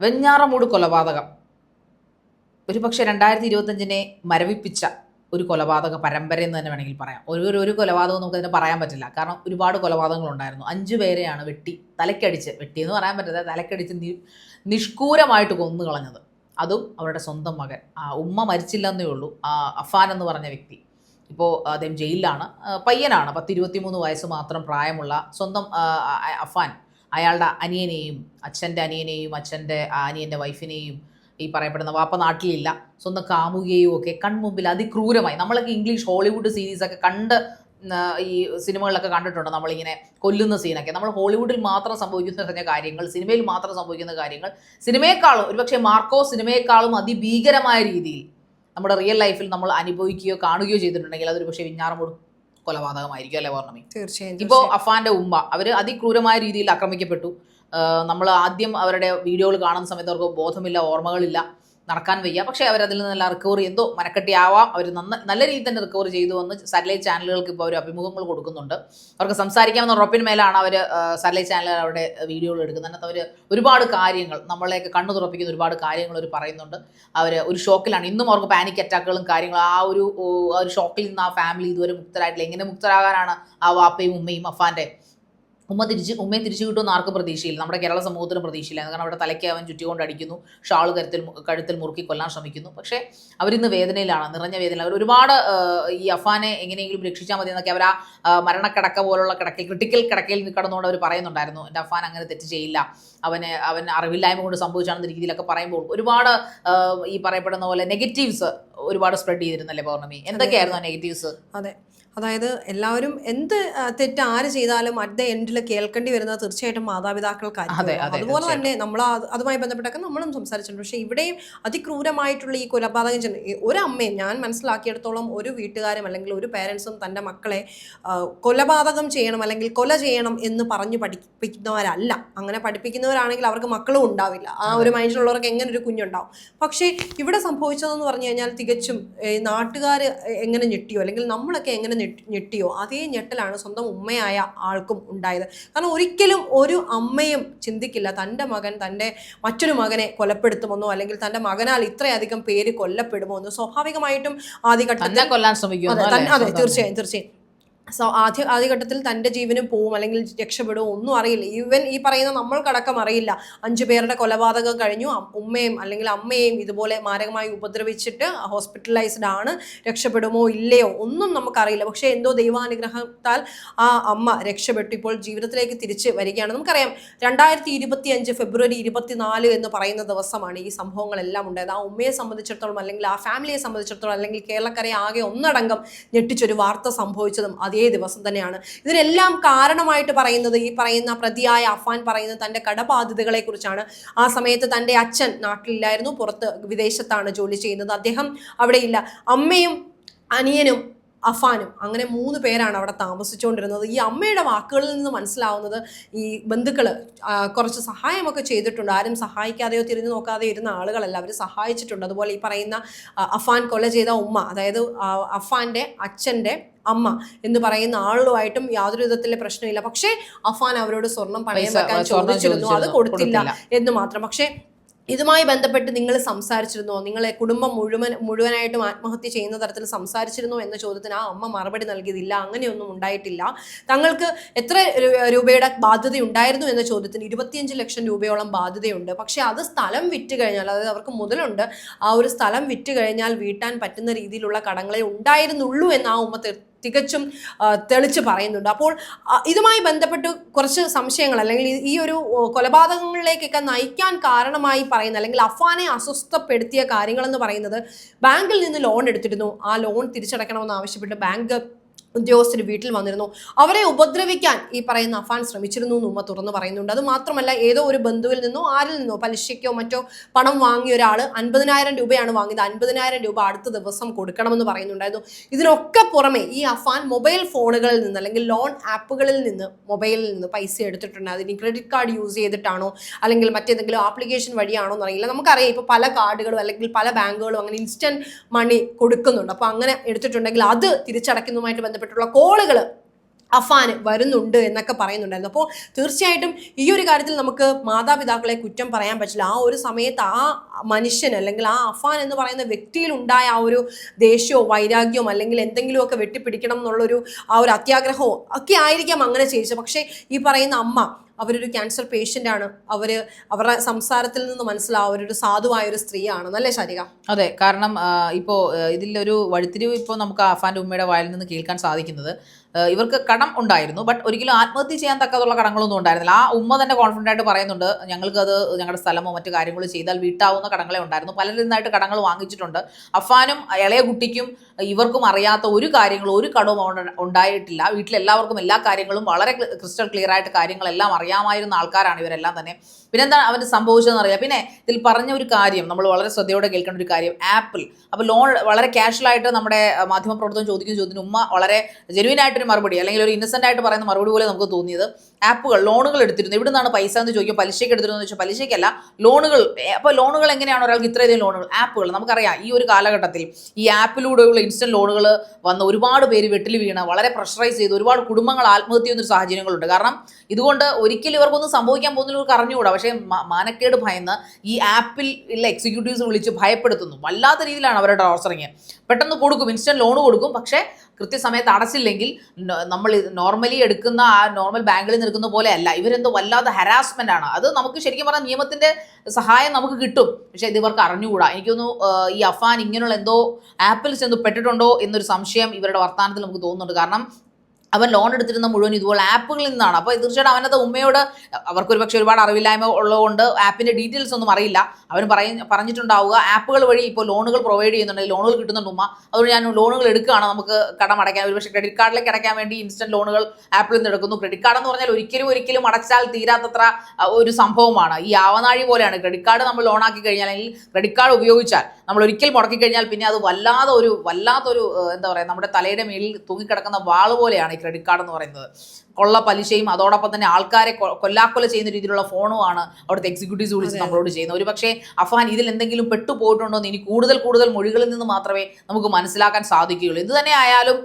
വെഞ്ഞാറമൂട് കൊലപാതകം. ഒരു പക്ഷേ രണ്ടായിരത്തി ഇരുപത്തഞ്ചിനെ മരവിപ്പിച്ച ഒരു കൊലപാതക പരമ്പര എന്ന് തന്നെ വേണമെങ്കിൽ പറയാം. ഒരു ഒരു- നമുക്ക് അതിനെ പറയാൻ പറ്റില്ല. കാരണം ഒരുപാട് കൊലപാതകങ്ങൾ ഉണ്ടായിരുന്നു. അഞ്ചു പേരെയാണ് വെട്ടി തലക്കടിച്ച് വെട്ടി എന്ന് പറയാൻ പറ്റില്ല തലക്കടിച്ച് നി- നിഷ്കൂരമായിട്ട് കൊന്നു കളഞ്ഞത്. അതും അവരുടെ സ്വന്തം മകൻ. ആ ഉമ്മ മരിച്ചില്ലെന്നേ ഉള്ളൂ. ആ അഫാൻ എന്ന് പറഞ്ഞ വ്യക്തി. ഇപ്പോൾ അദ്ദേഹം ജയിലിലാണ്. പയ്യനാണ്. പത്തിരുപത്തി മൂന്ന് വയസ്സ് മാത്രം പ്രായമുള്ള സ്വന്തം അഫാൻ. അയാളുടെ അനിയനെയും അച്ഛന്റെ അനിയനെയും അച്ഛന്റെ അനിയന്റെ വൈഫിനെയും ഈ പറയപ്പെടുന്ന വാപ്പ നാട്ടിലില്ല. സ്വന്തം കാമുകയും ഒക്കെ കൺമുമ്പിൽ അതിക്രൂരമായി. നമ്മളൊക്കെ ഇംഗ്ലീഷ് ഹോളിവുഡ് സീരീസൊക്കെ കണ്ട് ഈ സിനിമകളിലൊക്കെ കണ്ടിട്ടുണ്ട്. നമ്മളിങ്ങനെ കൊല്ലുന്ന സീനൊക്കെ നമ്മൾ ഹോളിവുഡിൽ മാത്രം സംഭവിക്കുന്ന പറഞ്ഞ കാര്യങ്ങൾ സിനിമയിൽ മാത്രം സംഭവിക്കുന്ന കാര്യങ്ങൾ സിനിമയെക്കാളും ഒരുപക്ഷെ മാർക്കോ സിനിമയെക്കാളും അതിഭീകരമായ രീതിയിൽ നമ്മുടെ റിയൽ ലൈഫിൽ നമ്മൾ അനുഭവിക്കുകയോ കാണുകയോ ചെയ്തിട്ടുണ്ടെങ്കിൽ അതൊരു പക്ഷേ വിഞ്ഞാറമൂട്. കൊലപാതകമായിരിക്കും അല്ലെ പൗർണമി? തീർച്ചയായും ഇപ്പോൾ അഫാന്റെ ഉമ്മ അവർ അതിക്രൂരമായ രീതിയിൽ ആക്രമിക്കപ്പെട്ടു. നമ്മൾ ആദ്യം അവരുടെ വീഡിയോകൾ കാണുന്ന സമയത്ത് അവർക്ക് ബോധമില്ല ഓർമ്മകളില്ല. നടക്കാൻ വയ്യ. പക്ഷേ അവരതിൽ നിന്നെല്ലാം റിക്കവർ എന്തോ മനക്കെട്ടിയാവാം. അവർ നന്ന നല്ല രീതിയിൽ തന്നെ റിക്കവർ ചെയ്തു വന്ന് സാറ്റലൈറ്റ് ചാനലുകൾക്ക് ഇപ്പോൾ അവർ അഭിമുഖങ്ങൾ കൊടുക്കുന്നുണ്ട്. അവർക്ക് സംസാരിക്കാമെന്ന ഉറപ്പിന് മേലാണ് അവർ സാറ്റലൈറ്റ് ചാനലുകൾ അവരുടെ വീഡിയോകൾ എടുക്കുന്നത്. അതിനകത്ത് അവർ ഒരുപാട് കാര്യങ്ങൾ നമ്മളെയൊക്കെ കണ്ണു തുറപ്പിക്കുന്ന ഒരുപാട് കാര്യങ്ങൾ അവർ പറയുന്നുണ്ട്. അവർ ഒരു ഷോക്കിലാണ്. ഇന്നും അവർക്ക് പാനിക് അറ്റാക്കുകളും കാര്യങ്ങളും ആ ഒരു ആ ഒരു ഷോക്കിൽ നിന്ന് ആ ഫാമിലി ഇതുവരെ മുക്തരായിട്ടില്ല. എങ്ങനെ മുക്തരാകാനാണ് ആ വാപ്പയും ഉമ്മയും അഫാന്റെ ഉമ്മ തിരിച്ച് ഉമ്മയെ തിരിച്ചു കിട്ടുമെന്ന് ആർക്കും പ്രതീക്ഷയില്ല. നമ്മുടെ കേരള സമൂഹത്തിന് പ്രതീക്ഷയില്ല. കാരണം അവിടെ തലയ്ക്ക് അവൻ ചുറ്റിക്കൊണ്ട് അടിക്കുന്നു ഷാൾ കരുത്തിൽ കഴുത്തിൽ മുറുക്കി കൊല്ലാൻ ശ്രമിക്കുന്നു. പക്ഷേ അവരിന്ന് വേദനയിലാണ് നിറഞ്ഞ വേദന അവർ ഒരുപാട് ഈ അഫാനെ എങ്ങനെയെങ്കിലും രക്ഷിച്ചാൽ മതി എന്നൊക്കെ അവർ ആ മരണക്കിടക്ക പോലുള്ള കിടക്കൽ ക്രിട്ടിക്കൽ കിടക്കയിൽ കിടന്നുകൊണ്ട് അവർ പറയുന്നുണ്ടായിരുന്നു. എന്റെ അഫാൻ അങ്ങനെ തെറ്റ് ചെയ്യില്ല. അവന് അവൻ അറിവില്ലായ്മ കൊണ്ട് സംഭവിച്ചാണെന്ന രീതിയിലൊക്കെ പറയുമ്പോൾ ഒരുപാട് ഈ പറയപ്പെടുന്ന പോലെ നെഗറ്റീവ്സ് ഒരുപാട് സ്പ്രെഡ് ചെയ്തിരുന്നല്ലേ പൗർണമി? എന്തൊക്കെയായിരുന്നു നെഗറ്റീവ്സ് അതെ. അതായത് എല്ലാവരും എന്ത് തെറ്റ് ആര് ചെയ്താലും അറ്റ് ദ എൻഡിൽ കേൾക്കേണ്ടി വരുന്നത് തീർച്ചയായിട്ടും മാതാപിതാക്കൾക്കായിരിക്കും. അതുപോലെ തന്നെ നമ്മൾ അതുമായി ബന്ധപ്പെട്ടൊക്കെ നമ്മളും സംസാരിച്ചിട്ടുണ്ട്. പക്ഷേ ഇവിടെയും അതിക്രൂരമായിട്ടുള്ള ഈ കൊലപാതകം ഒരു അമ്മയും ഞാൻ മനസ്സിലാക്കിയെടുത്തോളം ഒരു വീട്ടുകാരും അല്ലെങ്കിൽ ഒരു പേരൻസും തന്റെ മക്കളെ കൊലപാതകം ചെയ്യണം അല്ലെങ്കിൽ കൊല ചെയ്യണം എന്ന് പറഞ്ഞു പഠിപ്പിക്കുന്നവരല്ല. അങ്ങനെ പഠിപ്പിക്കുന്നവരാണെങ്കിൽ അവർക്ക് മക്കളും ഉണ്ടാവില്ല. ആ ഒരു മൈൻഡിലുള്ളവർക്ക് എങ്ങനെ ഒരു കുഞ്ഞുണ്ടാവും? പക്ഷേ ഇവിടെ സംഭവിച്ചതെന്ന് പറഞ്ഞു കഴിഞ്ഞാൽ തികച്ചും നാട്ടുകാർ എങ്ങനെ ഞെട്ടിയോ അല്ലെങ്കിൽ നമ്മളൊക്കെ എങ്ങനെ ഞെട്ടിയോ? അതേ ഞെട്ടലാണ് സ്വന്തം ഉമ്മയായ ആൾക്കും ഉണ്ടായത്. കാരണം ഒരിക്കലും ഒരു അമ്മയും ചിന്തിക്കില്ല തന്റെ മകൻ തന്റെ മറ്റൊരു മകനെ കൊലപ്പെടുത്തുമെന്നോ അല്ലെങ്കിൽ തന്റെ മകനാൽ ഇത്രയധികം പേര് കൊല്ലപ്പെടുമോ എന്ന്. സ്വാഭാവികമായിട്ടും ആദ്യഘട്ടത്തിൽ തന്നെ കൊല്ലാൻ ശ്രമിക്കും അതെ തീർച്ചയായും തീർച്ചയായും. സോ ആദ്യ ആദ്യഘട്ടത്തിൽ തന്റെ ജീവനും പോവും അല്ലെങ്കിൽ രക്ഷപ്പെടുമോ ഒന്നും അറിയില്ല. ഈവൻ ഈ പറയുന്ന നമ്മൾക്കടക്കം അറിയില്ല. അഞ്ചു പേരുടെ കൊലപാതകം കഴിഞ്ഞു. ഉമ്മയും അല്ലെങ്കിൽ അമ്മയെയും ഇതുപോലെ മാരകമായി ഉപദ്രവിച്ചിട്ട് ഹോസ്പിറ്റലൈസ്ഡ് ആണ്. രക്ഷപ്പെടുമോ ഇല്ലയോ ഒന്നും നമുക്കറിയില്ല. പക്ഷേ എന്തോ ദൈവാനുഗ്രഹത്താൽ ആ അമ്മ രക്ഷപ്പെട്ടു. ഇപ്പോൾ ജീവിതത്തിലേക്ക് തിരിച്ച് വരികയാണ്. നമുക്കറിയാം രണ്ടായിരത്തി ഇരുപത്തി അഞ്ച് ഫെബ്രുവരി ഇരുപത്തിനാല് എന്ന് പറയുന്ന ദിവസമാണ് ഈ സംഭവങ്ങളെല്ലാം ഉണ്ടായത്. ആ ഉമ്മയെ സംബന്ധിച്ചിടത്തോളം അല്ലെങ്കിൽ ആ ഫാമിലിയെ സംബന്ധിച്ചിടത്തോളം അല്ലെങ്കിൽ കേരളക്കരയെ ആകെ ഒന്നടങ്കം ഞെട്ടിച്ചൊരു വാർത്ത സംഭവിച്ചതും അതേ ദിവസം തന്നെയാണ്. ഇതിനെല്ലാം കാരണമായിട്ട് പറയുന്നത് ഈ പറയുന്ന പ്രതിയായ അഫാൻ പറയുന്നത് തന്റെ കടബാധ്യതകളെ കുറിച്ചാണ് ആ സമയത്ത് തന്റെ അച്ഛൻ നാട്ടിലില്ലായിരുന്നു പുറത്ത് വിദേശത്താണ് ജോലി ചെയ്യുന്നത്. അദ്ദേഹം അവിടെയില്ല. അമ്മയും അനിയനും അഫാനും അങ്ങനെ മൂന്ന് പേരാണ് അവിടെ താമസിച്ചുകൊണ്ടിരുന്നത്. ഈ അമ്മയുടെ വാക്കുകളിൽ നിന്ന് മനസ്സിലാവുന്നത് ഈ ബന്ധുക്കൾ കുറച്ച് സഹായമൊക്കെ ചെയ്തിട്ടുണ്ട്. ആരും സഹായിക്കാതെയോ തിരിഞ്ഞു നോക്കാതെയോ ഇരുന്ന ആളുകളല്ല. അവർ സഹായിച്ചിട്ടുണ്ട്. അതുപോലെ ഈ പറയുന്ന അഫാൻ കൊല ചെയ്ത ഉമ്മ അതായത് അഫാന്റെ അച്ഛന്റെ അമ്മ എന്ന് പറയുന്ന ആളുമായിട്ടും യാതൊരു വിധത്തിലെ പ്രശ്നമില്ല. പക്ഷേ അഫാൻ അവരോട് സ്വർണം പണയം വെക്കാൻ ചോദിച്ചിരുന്നു. അത് കൊടുത്തില്ല. എന്ന് മാത്രം. പക്ഷേ ഇതുമായി ബന്ധപ്പെട്ട് നിങ്ങൾ സംസാരിച്ചിരുന്നോ? നിങ്ങളെ കുടുംബം മുഴുവൻ മുഴുവനായിട്ടും ആത്മഹത്യ ചെയ്യുന്ന തരത്തിൽ സംസാരിച്ചിരുന്നോ എന്ന ചോദ്യത്തിന് ആ അമ്മ മറുപടി നൽകിയതില്ല. അങ്ങനെയൊന്നും ഉണ്ടായിട്ടില്ല. തങ്ങൾക്ക് എത്ര രൂപയുടെ ബാധ്യത ഉണ്ടായിരുന്നു എന്ന ചോദ്യത്തിന് ഇരുപത്തിയഞ്ച് ലക്ഷം രൂപയോളം ബാധ്യതയുണ്ട്. പക്ഷേ അത് സ്ഥലം വിറ്റ് കഴിഞ്ഞാൽ അതായത് അവർക്ക് മുതലുണ്ട് ആ ഒരു സ്ഥലം വിറ്റ് കഴിഞ്ഞാൽ വീട്ടാൻ പറ്റുന്ന രീതിയിലുള്ള കടങ്ങളെ ഉണ്ടായിരുന്നുള്ളൂ എന്ന് ആ ഉമ്മ തികച്ചും തെളിച്ച് പറയുന്നുണ്ട്. അപ്പോൾ ഇതുമായി ബന്ധപ്പെട്ട് കുറച്ച് സംശയങ്ങൾ അല്ലെങ്കിൽ ഈ- ഒരു കൊലപാതകങ്ങളിലേക്കൊക്കെ നയിക്കാൻ കാരണമായി പറയുന്ന അല്ലെങ്കിൽ അഫാനെ അസ്വസ്ഥപ്പെടുത്തിയ കാര്യങ്ങളെന്ന് പറയുന്നത് ബാങ്കിൽ നിന്ന് ലോൺ എടുത്തിരുന്നു. ആ ലോൺ തിരിച്ചടയ്ക്കണമെന്ന് ആവശ്യപ്പെട്ട് ബാങ്ക് ഉദ്യോഗസ്ഥർ വീട്ടിൽ വന്നിരുന്നു. അവരെ ഉപദ്രവിക്കാൻ ഈ പറയുന്ന അഫാൻ ശ്രമിച്ചിരുന്നു എന്ന് ഉമ്മ തുറന്നു പറയുന്നുണ്ട്. അത് മാത്രമല്ല ഏതോ ഒരു ബന്ധുവിൽ നിന്നോ ആരിൽ നിന്നോ പലിശയ്ക്കോ മറ്റോ പണം വാങ്ങിയ ഒരാൾ അൻപതിനായിരം രൂപയാണ് വാങ്ങിയത്. അൻപതിനായിരം രൂപ അടുത്ത ദിവസം കൊടുക്കണമെന്ന് പറയുന്നുണ്ടായിരുന്നു. ഇതിനൊക്കെ പുറമെ ഈ അഫാൻ മൊബൈൽ ഫോണുകളിൽ നിന്ന് അല്ലെങ്കിൽ ലോൺ ആപ്പുകളിൽ നിന്ന് മൊബൈലിൽ നിന്ന് പൈസ എടുത്തിട്ടുണ്ട്. അതിന് ക്രെഡിറ്റ് കാർഡ് യൂസ് ചെയ്തിട്ടാണോ അല്ലെങ്കിൽ മറ്റേതെങ്കിലും ആപ്ലിക്കേഷൻ വഴിയാണോ എന്നറിയില്ല നമുക്കറിയാം ഇപ്പോൾ പല കാർഡുകളും അല്ലെങ്കിൽ പല ബാങ്കുകളും അങ്ങനെ ഇൻസ്റ്റന്റ് മണി കൊടുക്കുന്നുണ്ട്. അപ്പോൾ അങ്ങനെ എടുത്തിട്ടുണ്ടെങ്കിൽ അത് തിരിച്ചടയ്ക്കുന്നതുമായിട്ട് ബന്ധപ്പെട്ടുള്ള കോളുകൾ അഫാൻ വരുന്നുണ്ട് എന്നൊക്കെ പറയുന്നുണ്ടായിരുന്നു. അപ്പോൾ തീർച്ചയായിട്ടും ഈ ഒരു കാര്യത്തിൽ നമുക്ക് മാതാപിതാക്കളെ കുറ്റം പറയാൻ പറ്റില്ല. ആ ഒരു സമയത്ത് ആ മനുഷ്യൻ അല്ലെങ്കിൽ ആ അഫാൻ എന്ന് പറയുന്ന വ്യക്തിയിൽ ഉണ്ടായ ആ ഒരു ദേഷ്യമോ വൈരാഗ്യമോ അല്ലെങ്കിൽ എന്തെങ്കിലുമൊക്കെ വെട്ടിപ്പിടിക്കണം എന്നുള്ളൊരു ആ ഒരു അത്യാഗ്രഹമോ ഒക്കെ ആയിരിക്കാം അങ്ങനെ ചെയ്യിച്ചത്. പക്ഷേ ഈ പറയുന്ന അമ്മ അവരൊരു ക്യാൻസർ പേഷ്യന്റ് ആണ്. അവർ അവരുടെ സംസാരത്തിൽ നിന്ന് മനസ്സിലാവും അവരൊരു സാധുവായ ഒരു സ്ത്രീയാണ്. നല്ല ശരിക? അതെ. കാരണം ഇപ്പോൾ ഇതിലൊരു വഴിത്തിരിവ് ഇപ്പോൾ നമുക്ക് അഫാന്റെ ഉമ്മയുടെ വായിൽ നിന്ന് കേൾക്കാൻ സാധിക്കുന്നത്. ഇവർക്ക് കടം ഉണ്ടായിരുന്നു. ബട്ട് ഒരിക്കലും ആത്മഹത്യ ചെയ്യാൻ തക്കതുള്ള കടങ്ങളൊന്നും ഉണ്ടായിരുന്നില്ല. ആ ഉമ്മ തന്നെ കോൺഫിഡന്റ് ആയിട്ട് പറയുന്നുണ്ട് ഞങ്ങൾക്ക് അത് ഞങ്ങളുടെ സ്ഥലമോ മറ്റു കാര്യങ്ങളോ ചെയ്താൽ വീട്ടാവുന്ന കടങ്ങളെ ഉണ്ടായിരുന്നു. പലരിൽ നിന്നായിട്ട് കടങ്ങൾ വാങ്ങിച്ചിട്ടുണ്ട്. അഫാനും ഇളയ കുട്ടിക്കും ഇവർക്കും അറിയാത്ത ഒരു കാര്യങ്ങളും ഒരു കടവും ഉണ്ടായിട്ടില്ല. വീട്ടിലെല്ലാവർക്കും എല്ലാ കാര്യങ്ങളും വളരെ ക്രിസ്റ്റൽ ക്ലിയർ ആയിട്ട് കാര്യങ്ങളെല്ലാം അറിയാമായിരുന്ന ആൾക്കാരാണ് ഇവരെല്ലാം തന്നെ. പിന്നെന്താണ് അവന് സംഭവിച്ചതെന്ന് അറിയാം. പിന്നെ ഇതിൽ പറഞ്ഞ ഒരു കാര്യം നമ്മൾ വളരെ ശ്രദ്ധയോടെ കേൾക്കേണ്ട ഒരു കാര്യം. ആപ്പിൾ അപ്പോൾ ലോൺ വളരെ ക്യാഷ്വലായിട്ട് ആയിട്ട് നമ്മുടെ മാധ്യമപ്രവർത്തനം ചോദിക്കുന്ന ചോദ്യത്തിന് ഉമ്മ വളരെ ജെനുവിൻ ആയിട്ടൊരു മറുപടി അല്ലെങ്കിൽ ഒരു ഇന്നസെന്റ് ആയിട്ട് പറയുന്ന മറുപടി പോലെ നമുക്ക് തോന്നിയത് ആപ്പുകൾ ലോണുകൾ എടുത്തിരുന്നു. ഇവിടെ നിന്നാണ് പൈസ എന്ന് ചോദിക്കും പലിശയ്ക്ക് എടുത്തിരുന്നു എന്ന് വെച്ചാൽ പലിശയ്ക്കല്ല ലോണുകൾ അപ്പോൾ ലോണുകൾ എങ്ങനെയാണ് ഒരാൾക്ക് ഇത്രയധികം ലോണുകൾ? ആപ്പുകൾ. നമുക്കറിയാം ഈ ഒരു കാലഘട്ടത്തിൽ ഈ ആപ്പിലൂടെയുള്ള ഇൻസ്റ്റന്റ് ലോണുകൾ വന്ന് ഒരുപാട് പേര് വെട്ടിൽ വീണ വളരെ പ്രഷറൈസ് ചെയ്ത് ഒരുപാട് കുടുംബങ്ങൾ ആത്മഹത്യ ചെയ്യുന്ന ഒരു സാഹചര്യങ്ങളുണ്ട്. കാരണം ഇതുകൊണ്ട് ഒരിക്കലും ഇവർക്കൊന്നും സംഭവിക്കാൻ പോകുന്നവർക്ക് അറിഞ്ഞുകൂടാ പക്ഷേ മാനക്കേട് ഭയന്ന് ഈ ആപ്പിൽ ഉള്ള എക്സിക്യൂട്ടീവ്സ് വിളിച്ച് ഭയപ്പെടുത്തുന്നു. വല്ലാത്ത രീതിയിലാണ് അവരുടെ ടോർച്ചറിങ് പെട്ടെന്ന് കൊടുക്കും ഇൻസ്റ്റന്റ് ലോൺ കൊടുക്കും. പക്ഷേ കൃത്യസമയത്ത് അടച്ചില്ലെങ്കിൽ നമ്മൾ നോർമലി എടുക്കുന്ന ആ നോർമൽ ബാങ്കിൽ നിന്ന് എടുക്കുന്ന പോലെ അല്ല. ഇവരെന്തോ വല്ലാതെ ഹരാസ്മെന്റ് ആണ്. അത് നമുക്ക് ശരിക്കും പറഞ്ഞാൽ നിയമത്തിന്റെ സഹായം നമുക്ക് കിട്ടും. പക്ഷേ ഇത് ഇവർക്ക് അറിഞ്ഞുകൂടാ. എനിക്കൊന്നു ഈ അഫാൻ ഇങ്ങനെയുള്ള എന്തോ ആപ്പിൾസ് ചെന്ന് പെട്ടിട്ടുണ്ടോ എന്നൊരു സംശയം ഇവരുടെ വർത്തമാനത്തിൽ നമുക്ക് തോന്നുന്നുണ്ട്. കാരണം അവൻ ലോൺ എടുത്തിരുന്ന മുഴുവൻ ഇതുപോലെ ആപ്പുകളിൽ നിന്നാണ്. അപ്പോൾ തീർച്ചയായിട്ടും അവനത് ഉമ്മയോട് അവർക്കൊരു പക്ഷേ ഒരുപാട് അറിവില്ലായ്മ ഉള്ളതുകൊണ്ട് ആപ്പിന്റെ ഡീറ്റെയിൽസ് ഒന്നും അറിയില്ല. അവൻ പറയ പറഞ്ഞിട്ടുണ്ടാവുക ആപ്പുകൾ വഴി ഇപ്പോൾ ലോണുകൾ പ്രൊവൈഡ് ചെയ്യുന്നുണ്ട്. ലോണുകൾ കിട്ടുന്നുണ്ട് ഉമ്മ. അതുകൊണ്ട് ഞാൻ ലോണുകൾ എടുക്കുകയാണ്. നമുക്ക് കടം അടയ്ക്കാൻ ഒരുപക്ഷെ ക്രെഡിറ്റ് കാർഡിലേക്ക് അടയ്ക്കാൻ വേണ്ടി ഇൻസ്റ്റന്റ് ലോണുകൾ ആപ്പിൽ നിന്ന് എടുക്കുന്നു. ക്രെഡിറ്റ് കാർഡ് എന്ന് പറഞ്ഞാൽ ഒരിക്കലും ഒരിക്കലും അടച്ചാൽ തീരാത്തത്ര ഒരു സംഭവമാണ്. ഈ ആവനാഴി പോലെയാണ്. ക്രെഡിറ്റ് കാർഡ് നമ്മൾ ലോണാക്കി കഴിഞ്ഞാൽ അല്ലെങ്കിൽ ക്രെഡിറ്റ് കാർഡ് ഉപയോഗിച്ചാൽ നമ്മൾ ഒരിക്കൽ മുടക്കി കഴിഞ്ഞാൽ പിന്നെ അത് വല്ലാതെ ഒരു വല്ലാത്തൊരു എന്താ പറയുക നമ്മുടെ തലയുടെ മേലിൽ തൂങ്ങിക്കിടക്കുന്ന വാൾ പോലെയാണ് ഈ ക്രെഡിറ്റ് കാർഡ് എന്ന് പറയുന്നത്. കൊള്ള പലിശയും അതോടൊപ്പം തന്നെ ആൾക്കാരെ കൊല്ലാക്കൊല ചെയ്യുന്ന രീതിയിലുള്ള ഫോണും ആണ് അവിടുത്തെ എക്സിക്യൂട്ടീവ്സ് വിളിച്ച് നമ്മളോട് ചെയ്യുന്നത്. ഒരു പക്ഷേ അഫാൻ ഇതിൽ എന്തെങ്കിലും പെട്ടുപോയിട്ടുണ്ടോ എന്ന് ഇനി കൂടുതൽ കൂടുതൽ മൊഴികളിൽ നിന്ന് മാത്രമേ നമുക്ക് മനസ്സിലാക്കാൻ സാധിക്കുകയുള്ളൂ. ഇത് തന്നെ ആയാലും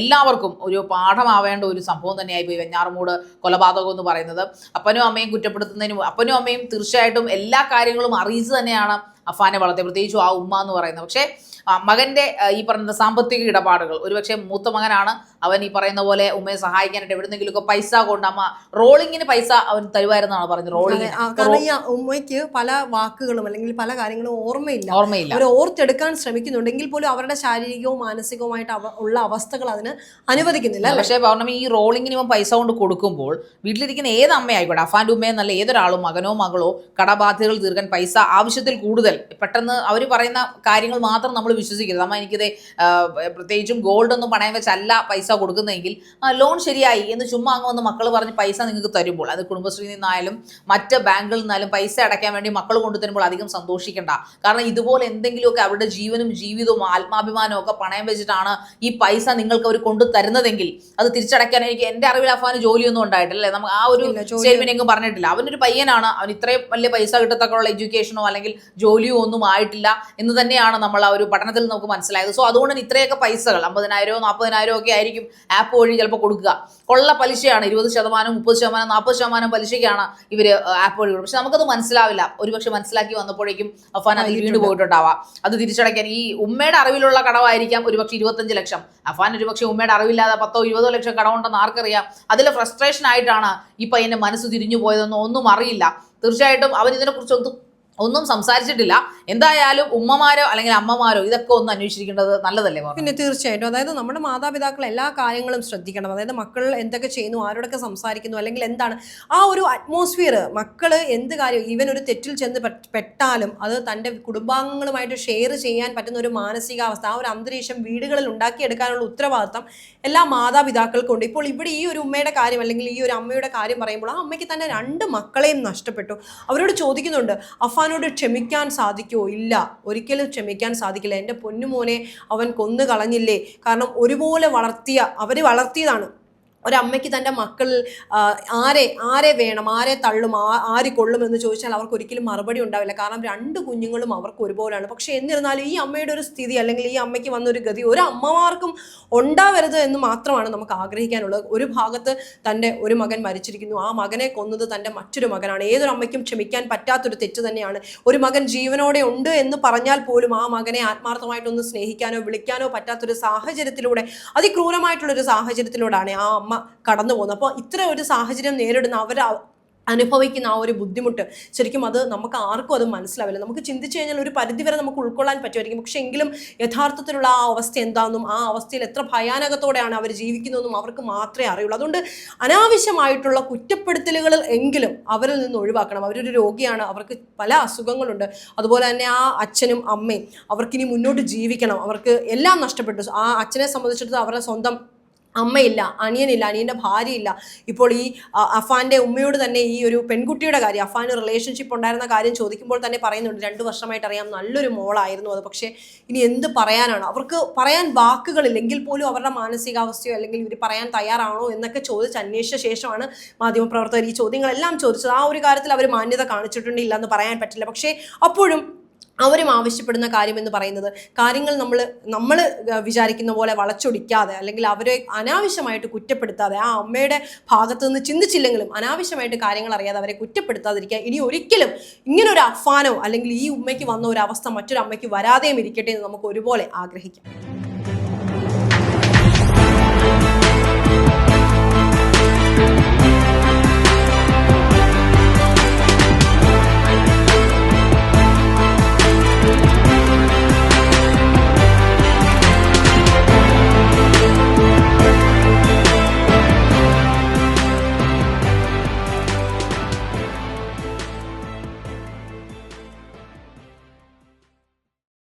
എല്ലാവർക്കും ഒരു പാഠമാവേണ്ട ഒരു സംഭവം തന്നെയായി പോയി വെഞ്ഞാറമൂട് കൊലപാതകം എന്ന് പറയുന്നത്. അപ്പനും അമ്മയും കുറ്റപ്പെടുത്തുന്നതിനും അപ്പനും അമ്മയും തീർച്ചയായിട്ടും എല്ലാ കാര്യങ്ങളും അറിയിച്ച് തന്നെയാണ് അഫാനെ വളർത്തിയത്. പ്രത്യേകിച്ചും ആ ഉമ്മ എന്ന് പറയുന്നത്. പക്ഷേ ആ, മകന്റെ ഈ പറയുന്ന സാമ്പത്തിക ഇടപാടുകൾ. ഒരുപക്ഷെ മൂത്ത മകനാണ് അവൻ ഈ പറയുന്ന പോലെ ഉമ്മയെ സഹായിക്കാനായിട്ട് എവിടെന്നെങ്കിലുമൊക്കെ പൈസ കൊണ്ട് അമ്മ റോളിങ്ങിന് പൈസ അവൻ തരുമായിരുന്നാണ് പറഞ്ഞത് റോളിങ് കാരണം ഈ ഉമ്മയ്ക്ക് പല വാക്കുകളും അല്ലെങ്കിൽ പല കാര്യങ്ങളും ഓർമ്മയില്ല. ഓർമ്മയില്ല. അവർ ഓർത്തെടുക്കാൻ ശ്രമിക്കുന്നുണ്ടെങ്കിൽ പോലും അവരുടെ ശാരീരികവും മാനസികവുമായിട്ട് ഉള്ള അവസ്ഥകൾ അതിന് അനുവദിക്കുന്നില്ല പക്ഷേ പൗർണമി ഈ റോളിങ്ങിന് ഇവൻ പൈസ കൊണ്ട് കൊടുക്കുമ്പോൾ വീട്ടിലിരിക്കുന്ന ഏത് അമ്മയായിക്കോട്ടെ അഫാന്റെ ഉമ്മയെന്നല്ല ഏതൊരാളും മകനോ മകളോ കടബാധ്യതകൾ തീർക്കാൻ പൈസ ആവശ്യത്തിൽ കൂടുതൽ. പെട്ടെന്ന് അവർ പറയുന്ന കാര്യങ്ങൾ മാത്രം നമ്മൾ വിശ്വസിക്കരുത് അമ്മ എനിക്കിത് പ്രത്യേകിച്ചും ഗോൾഡ് ഒന്നും പണയം വെച്ചല്ല പൈസ കൊടുക്കുന്നതെങ്കിൽ ലോൺ ശരിയായി എന്ന് ചുമ്മാ അങ്ങ് വന്ന് മക്കൾ പറഞ്ഞ് പൈസ നിങ്ങൾക്ക് തരുമ്പോൾ അത് കുടുംബശ്രീയിൽ നിന്നായാലും മറ്റ് ബാങ്കിൽ നിന്നാലും പൈസ അടയ്ക്കാൻ വേണ്ടി മക്കൾ കൊണ്ടു തരുമ്പോൾ അധികം സന്തോഷിക്കണ്ട. കാരണം ഇതുപോലെ എന്തെങ്കിലുമൊക്കെ അവരുടെ ജീവനും ജീവിതവും ആത്മാഭിമാനവും ഒക്കെ പണയം വെച്ചിട്ടാണ് ഈ പൈസ നിങ്ങൾക്ക് അവർ കൊണ്ടു തരുന്നതെങ്കിൽ അത് തിരിച്ചടയ്ക്കാൻ എനിക്ക് എന്റെ അറിവിൽ അഫാന് ജോലിയൊന്നും ഉണ്ടായിട്ടില്ല അല്ലേ? നമുക്ക് ആ ഒരു സ്റ്റേറ്റ്മെന്റ് എങ്ങും പറഞ്ഞിട്ടില്ല. അവനൊരു പയ്യനാണ് അവൻ ഇത്രയും വലിയ പൈസ കിട്ടത്തക്കുള്ള എഡ്യൂക്കേഷനോ അല്ലെങ്കിൽ ജോലിയോ ഒന്നും ആയിട്ടില്ല എന്ന് തന്നെയാണ് നമ്മൾ ആ ഒരു പഠനത്തിൽ നമുക്ക് മനസ്സിലായത്. സോ അതുകൊണ്ട് തന്നെ ഇത്രയൊക്കെ പൈസകൾ. അമ്പതിനായിരമോ നാൽപ്പതിനായിരമോ ഒക്കെ ആയിരിക്കും ആപ്പ് വഴി ചിലപ്പോൾ കൊടുക്കുക. കൊള്ള പലിശയാണ്. ഇരുപത് ശതമാനം മുപ്പത് ശതമാനം നാൽപ്പത് ശതമാനം പലിശയ്ക്കാണ് ഇവർ ആപ്പ് വഴി പക്ഷെ നമുക്കത് മനസ്സിലാവില്ല. ഒരുപക്ഷെ മനസ്സിലാക്കി വന്നപ്പോഴേക്കും അഫാൻ അതിൽ വീണ്ടും പോയിട്ടുണ്ടാവാം. അത് തിരിച്ചടയ്ക്കാൻ ഈ ഉമ്മയുടെ അറിവിലുള്ള കടവായിരിക്കാം ഒരുപക്ഷെ ഇരുപത്തഞ്ച് ലക്ഷം. അഫാൻ ഒരുപക്ഷെ ഉമ്മയുടെ അറിവില്ലാതെ പത്തോ ഇരുപതോ ലക്ഷം കടമുണ്ടെന്ന് ആർക്കറിയാം. അതിൽ ഫ്രസ്ട്രേഷൻ ആയിട്ടാണ് ഈ പയ്യന്റെ മനസ്സ് തിരിഞ്ഞു പോയതെന്നോ ഒന്നും അറിയില്ല. തീർച്ചയായിട്ടും അവൻ ഇതിനെക്കുറിച്ച് ഒന്നും സംസാരിച്ചിട്ടില്ല. എന്തായാലും ഉമ്മമാരോ അല്ലെങ്കിൽ അമ്മമാരോ ഇതൊക്കെ ഒന്ന് അന്വേഷിക്കേണ്ടത് നല്ലതല്ലേ പിന്നെ തീർച്ചയായിട്ടും. അതായത് നമ്മുടെ മാതാപിതാക്കൾ എല്ലാ കാര്യങ്ങളും ശ്രദ്ധിക്കണം. അതായത് മക്കൾ എന്തൊക്കെ ചെയ്യുന്നു ആരോടൊക്കെ സംസാരിക്കുന്നു അല്ലെങ്കിൽ എന്താണ് ആ ഒരു അറ്റ്മോസ്ഫിയർ മക്കൾ എന്ത് കാര്യം ഈവൻ ഒരു തെറ്റിൽ ചെന്ന് പെട്ടാലും അത് തന്റെ കുടുംബാംഗങ്ങളുമായിട്ട് ഷെയർ ചെയ്യാൻ പറ്റുന്ന ഒരു മാനസികാവസ്ഥ ആ ഒരു അന്തരീക്ഷം വീടുകളിൽ ഉണ്ടാക്കിയെടുക്കാനുള്ള ഉത്തരവാദിത്തം എല്ലാ മാതാപിതാക്കൾക്കും ഉണ്ട്. ഇപ്പോൾ ഇവിടെ ഈ ഒരു ഉമ്മയുടെ കാര്യം അല്ലെങ്കിൽ ഈ ഒരു അമ്മയുടെ കാര്യം പറയുമ്പോൾ ആ അമ്മയ്ക്ക് തന്നെ രണ്ട് മക്കളെയും നഷ്ടപ്പെട്ടു. അവരോട് ചോദിക്കുന്നുണ്ട് അഫാനോട് ക്ഷമിക്കാൻ സാധിക്കുമോ ഇല്ല. ഒരിക്കലും ക്ഷമിക്കാൻ സാധിക്കില്ല. എന്റെ പൊന്നുമോനെ അവൻ കൊന്നു കളഞ്ഞില്ലേ കാരണം ഒരുപോലെ വളർത്തിയ അവർ വളർത്തിയതാണ്. ഒരമ്മയ്ക്ക് തന്റെ മക്കൾ ആരെ ആരെ വേണം ആരെ തള്ളും ആര് കൊള്ളും എന്ന് ചോദിച്ചാൽ അവർക്ക് ഒരിക്കലും മറുപടി ഉണ്ടാവില്ല. കാരണം രണ്ട് കുഞ്ഞുങ്ങളും അവർക്ക് ഒരുപോലെയാണ്. പക്ഷേ എന്നിരുന്നാലും ഈ അമ്മയുടെ ഒരു സ്ഥിതി അല്ലെങ്കിൽ ഈ അമ്മയ്ക്ക് വന്നൊരു ഗതി ഒരു അമ്മമാർക്കും ഉണ്ടാവരുത് എന്ന് മാത്രമാണ് നമുക്ക് ആഗ്രഹിക്കാനുള്ളത്. ഒരു ഭാഗത്ത് തന്റെ ഒരു മകൻ മരിച്ചിരിക്കുന്നു. ആ മകനെ കൊന്നത് തന്റെ മറ്റൊരു മകനാണ്. ഏതൊരു അമ്മയ്ക്കും ക്ഷമിക്കാൻ പറ്റാത്തൊരു തെറ്റ് തന്നെയാണ്. ഒരു മകൻ ജീവനോടെ ഉണ്ട് എന്ന് പറഞ്ഞാൽ പോലും ആ മകനെ ആത്മാർത്ഥമായിട്ടൊന്ന് സ്നേഹിക്കാനോ വിളിക്കാനോ പറ്റാത്തൊരു സാഹചര്യത്തിലൂടെ അതിക്രൂരമായിട്ടുള്ളൊരു സാഹചര്യത്തിലൂടെയാണ് ആ അമ്മ കടന്നു പോകുന്നത് അപ്പോൾ ഇത്ര ഒരു സാഹചര്യം നേരിടുന്ന അവർ അനുഭവിക്കുന്ന ആ ഒരു ബുദ്ധിമുട്ട് ശരിക്കും അത് നമുക്ക് ആർക്കും അത് മനസ്സിലാവില്ല. നമുക്ക് ചിന്തിച്ചു കഴിഞ്ഞാൽ ഒരു പരിധി വരെ നമുക്ക് ഉൾക്കൊള്ളാൻ പറ്റുമായിരിക്കും. പക്ഷേ എങ്കിലും യഥാർത്ഥത്തിലുള്ള ആ അവസ്ഥ എന്താണെന്നും ആ അവസ്ഥയിൽ എത്ര ഭയാനകത്തോടെയാണ് അവർ ജീവിക്കുന്നതെന്നും അവർക്ക് മാത്രമേ അറിയുള്ളൂ. അതുകൊണ്ട് അനാവശ്യമായിട്ടുള്ള കുറ്റപ്പെടുത്തലുകൾ എങ്കിലും അവരിൽ നിന്ന് ഒഴിവാക്കണം. അവരൊരു രോഗിയാണ്. അവർക്ക് പല അസുഖങ്ങളുണ്ട്. അതുപോലെ തന്നെ ആ അച്ഛനും അമ്മയും അവർക്കിനി മുന്നോട്ട് ജീവിക്കണം. അവർക്ക് എല്ലാം നഷ്ടപ്പെട്ടു. ആ അച്ഛനെ സംബന്ധിച്ചിടത്തോളം അവരുടെ സ്വന്തം അമ്മയില്ല അനിയനില്ല അനിയന്റെ ഭാര്യയില്ല. ഇപ്പോൾ ഈ അഫാന്റെ ഉമ്മയോട് തന്നെ ഈ ഒരു പെൺകുട്ടിയുടെ കാര്യം അഫാന് റിലേഷൻഷിപ്പ് ഉണ്ടായിരുന്ന കാര്യം ചോദിക്കുമ്പോൾ തന്നെ പറയുന്നുണ്ട് രണ്ട് വർഷമായിട്ട് അറിയാം നല്ലൊരു മോളായിരുന്നു അത്. പക്ഷേ ഇനി എന്ത് പറയാനാണ്? അവർക്ക് പറയാൻ വാക്കുകളില്ലെങ്കിൽ പോലും അവരുടെ മാനസികാവസ്ഥയോ അല്ലെങ്കിൽ ഇവർ പറയാൻ തയ്യാറാണോ എന്നൊക്കെ ചോദിച്ച് അന്വേഷിച്ച ശേഷമാണ് മാധ്യമപ്രവർത്തകർ ഈ ചോദ്യങ്ങളെല്ലാം ചോദിച്ചത്. ആ ഒരു കാര്യത്തിൽ അവർ മാന്യത കാണിച്ചിട്ടുണ്ട് ഇല്ലെന്ന് പറയാൻ പറ്റില്ല. പക്ഷേ അപ്പോഴും അവരും ആവശ്യപ്പെടുന്ന കാര്യം എന്ന് പറയുന്നത് കാര്യങ്ങൾ നമ്മൾ നമ്മൾ വിചാരിക്കുന്ന പോലെ വളച്ചൊടിക്കാതെ അല്ലെങ്കിൽ അവരെ അനാവശ്യമായിട്ട് കുറ്റപ്പെടുത്താതെ ആ അമ്മയുടെ ഭാഗത്തു നിന്ന് ചിന്തിച്ചില്ലെങ്കിലും അനാവശ്യമായിട്ട് കാര്യങ്ങൾ അറിയാതെ അവരെ കുറ്റപ്പെടുത്താതിരിക്കുക ഇനി ഒരിക്കലും ഇങ്ങനെ ഒരു അഫാനോ അല്ലെങ്കിൽ ഈ ഉമ്മയ്ക്ക് വന്ന ഒരു അവസ്ഥ മറ്റൊരു അമ്മയ്ക്ക് വരാതെയും ഇരിക്കട്ടെ എന്ന് നമുക്ക് ഒരുപോലെ ആഗ്രഹിക്കാം.